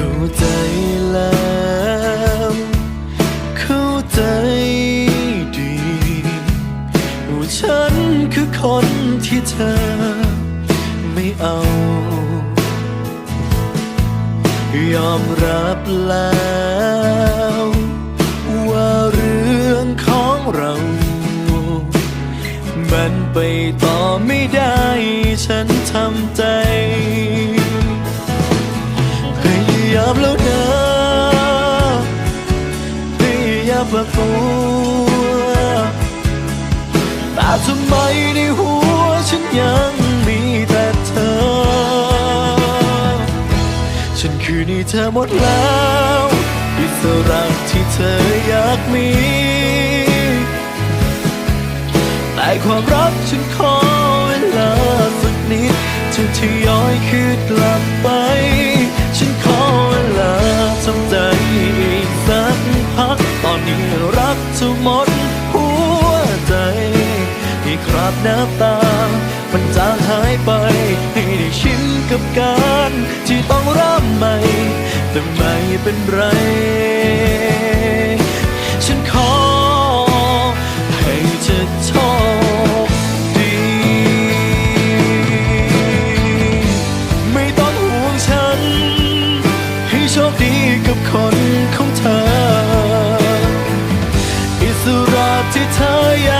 เข้าใจแล้วเข้าใจดีว่าฉันคือคนที่เธอไม่เอา ยอมรับแล้วว่าเรื่องของเรา มันไปต่อไม่ได้ ฉันทำใจ ยายามปรับตัวแต่ทำไมในหัวฉันยังมีแต่เธอ ฉันคือนี่เธอหมดแล้วอิสระที่เธออยากมี แต่ความรักฉันขอเวลาสักนิดจะทยอยคืนกลับไป น้ำตา มันจางหายไป ให้ได้ชินกับการที่ต้องเริ่มใหม่ แต่ไม่เป็นไร ฉันขอให้เธอโชคดี ไม่ต้องห่วงฉัน ให้โชคดีกับคนของเธอ อิสระที่เธออยาก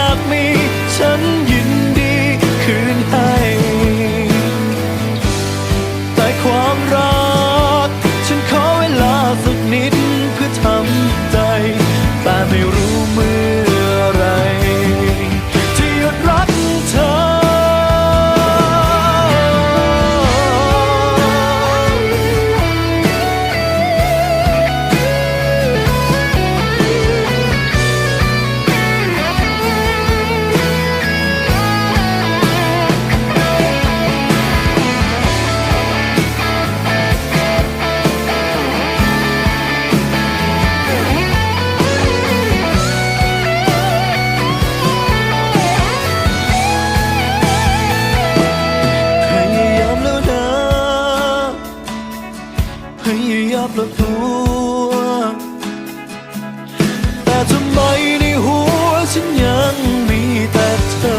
ยายามปรับตัว แต่ทำไมในหัวฉันยังมีแต่เธอ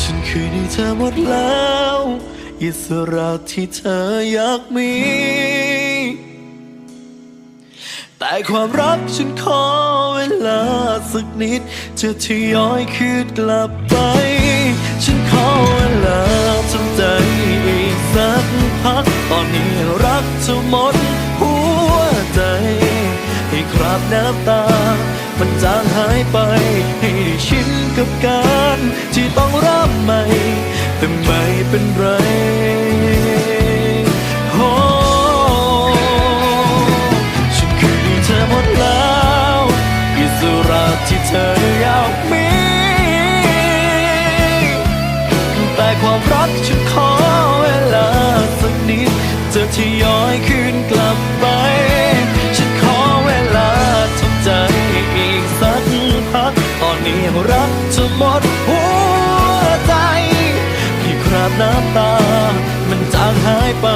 ฉันคือในเธอหมดแล้ว อิสระที่เธออยากมี แต่ความรักฉันขอเวลาสักนิด จะทยอยคืนกลับไป ฉันขอ รักเธอหมดหัวใจ ให้คราบน้ำตา มันจางหายไป ให้ได้ชินกับการ ที่ต้องเริ่มใหม่ แต่ไม่เป็นไร ยอยคืนกลับไป ฉันขอเวลาทำใจอีกสักพัก ตอนนี้รักจะหมดหัวใจที่คราบน้ำตา มันจางหายไป